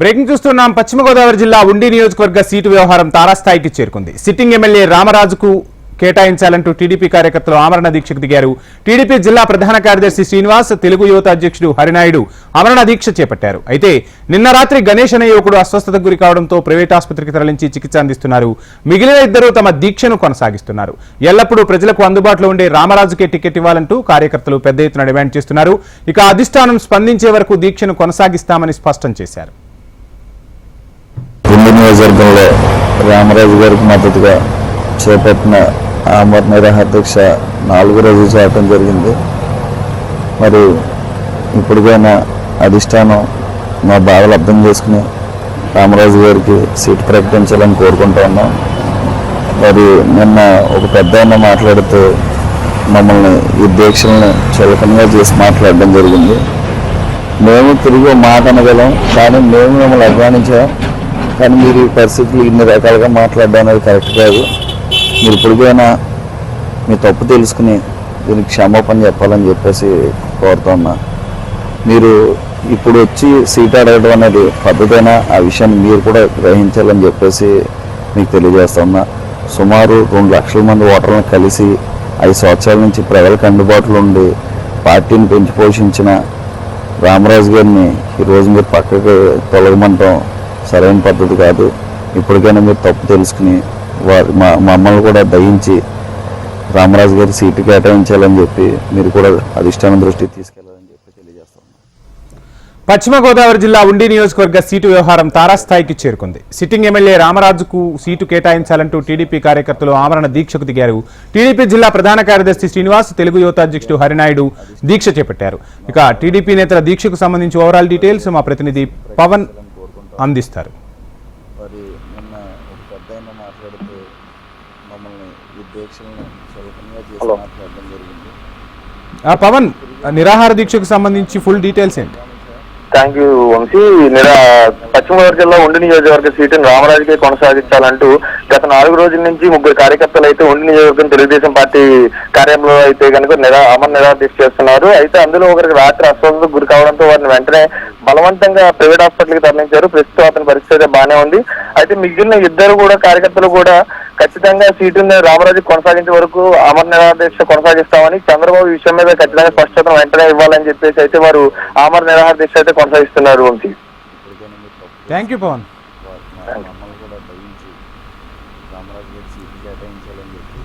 Breaking చూస్తున్నాం పశ్చిమ గోదావరి జిల్లా ఉండి నియోజకవర్గ సీటు వ్యవహారం తారాస్థాయికి చేరుకుంది. సిట్టింగ్ ఎమ్మెల్యే రామరాజుకు కేటాయించాలంటూ టీడీపీ కార్యకర్తలు ఆమరణ దీక్షకు దిగారు. టీడీపీ జిల్లా ప్రధాన కార్యదర్శి శ్రీనివాస్ తెలుగు యువత అధ్యక్షుడు హరినాయుడు ఆమరణ దీక్ష చేపట్టారు. అయితే నిన్న రాత్రి గణేష్ అనే యువకుడు అస్వస్థతకు గురి కావడంతో ప్రైవేట్ ఆసుపత్రికి తరలించి చికిత్స అందిస్తున్నారు. మిగిలిన ఇద్దరు తమ దీక్షను కొనసాగిస్తున్నారు. ఎల్లప్పుడూ ప్రజలకు అందుబాటులో ఉండే రామరాజుకే టికెట్ ఇవ్వాలంటూ కార్యకర్తలు పెద్ద ఎత్తున డిమాండ్ చేస్తున్నారు. ఇక అధిష్టానం స్పందించే వరకు దీక్షను కొనసాగిస్తామని స్పష్టం చేశారు. నియోజకవర్గంలో రామరాజు గారికి మద్దతుగా చేపట్టిన ఆమర నిరాహార దీక్ష నాలుగు రోజులు చేయటం జరిగింది. మరి ఇప్పటికైనా అధిష్టానం మా బాధలు అర్థం చేసుకుని రామరాజు గారికి సీట్ ప్రకటించాలని కోరుకుంటా ఉన్నాం. మరి నిన్న ఒక పెద్ద ఆయన మాట్లాడుతూ మమ్మల్ని ఈ దీక్షల్ని చులకనగా చేసి మాట్లాడడం జరిగింది. మేము తిరిగి మాట అనగలం కానీ మేము మిమ్మల్ని అభిమానించాం కానీ మీరు ఈ పరిస్థితులు ఇన్ని రకాలుగా మాట్లాడడం అనేది కరెక్ట్ కాదు. మీరు ఇప్పటికైనా మీ తప్పు తెలుసుకుని దీనికి క్షమాపణ చెప్పాలని చెప్పేసి కోరుతున్నా మీరు ఇప్పుడు వచ్చి సీట్ అడగడం అనేది పద్ధతైనా? ఆ విషయాన్ని మీరు కూడా గ్రహించాలని చెప్పేసి మీకు తెలియజేస్తున్నా సుమారు రెండు లక్షల మంది ఓటర్లను కలిసి ఐదు సంవత్సరాల నుంచి ప్రజలకు అందుబాటులో ఉండి పార్టీని పెంచి పోషించిన రామరాజు గారిని ఈరోజు మీరు పక్కకు తొలగమంటాం. సరైన పద్ధతి కాదు. ఇప్పటికైనా మీరు తప్పు తెలుసుకుని వారి మా మమ్మల్ని కూడా దయించి రామరాజు గారి సీటు కేటాయించాలని చెప్పి మీరు కూడా అధిష్టానం దృష్టికి తీసుకెళ్ళాలని చెప్పి తెలియజేస్తాం పశ్చిమ గోదావరి జిల్లా ఉండి నియోజకవర్గ సీటు వ్యవహారం తారాస్థాయికి చేరుకుంది. సిట్టింగ్ ఎమ్మెల్యే రామరాజుకు సీటు కేటాయించాలంటూ టీడీపీ కార్యకర్తలు ఆమరణ దీక్షకు దిగారు. టీడీపీ జిల్లా ప్రధాన కార్యదర్శి శ్రీనివాస్ తెలుగు యువత అధ్యక్షుడు హరినాయుడు దీక్ష చేపట్టారు. ఇక టీడీపీ నేతల దీక్షకు సంబంధించి ఓవరాల్ డీటెయిల్స్ మా ప్రతినిధి పవన్ అందిస్తారు. మరి నిన్న ఒక పెద్ద మాట్లాడుతూ మమ్మల్ని ఈ దీక్షలను సులభంగా చేసి. మాట్లాడడం జరిగింది. ఆ, పవన్ నిరాహార దీక్షకు సంబంధించి ఫుల్ డీటెయిల్స్ ఏంటి? Thank you Vamsi. నిర Paschima Godavari జిల్లా ఉండి నియోజకవర్గ సీటును రామరాజుకే కొనసాగించాలంటూ గత నాలుగు రోజుల నుంచి ముగ్గురు కార్యకర్తలు అయితే ఉండి నియోజకవర్గం తెలుగుదేశం పార్టీ కార్యంలో అయితే కనుక నిరా అమర నిరాదీక్ష చేస్తున్నారు. అయితే అందులో ఒకరికి రాత్రి అస్వస్థతకు గురి కావడంతో వారిని వెంటనే బలవంతంగా ప్రైవేట్ హాస్పిటల్కి తరలించారు. ప్రస్తుతం అతని పరిస్థితి అయితే బాగానే ఉంది. అయితే మిగిలిన ఇద్దరు కూడా కార్యకర్తలు కూడా ఖచ్చితంగా సీటుని రామరాజు కొనసాగించే వరకు అమర నిరాదీక్ష కొనసాగిస్తామని చంద్రబాబు ఈ విషయం మీద ఖచ్చితంగా స్పష్టత వెంటనే ఇవ్వాలని చెప్పేసి అయితే వారు అమర నిరాహార దీక్ష అయితే కొనసాగిస్తున్నారు వంశీ. థ్యాంక్ యూ పవన్ రామరాజు గారి కేటాయించాలని చెప్పి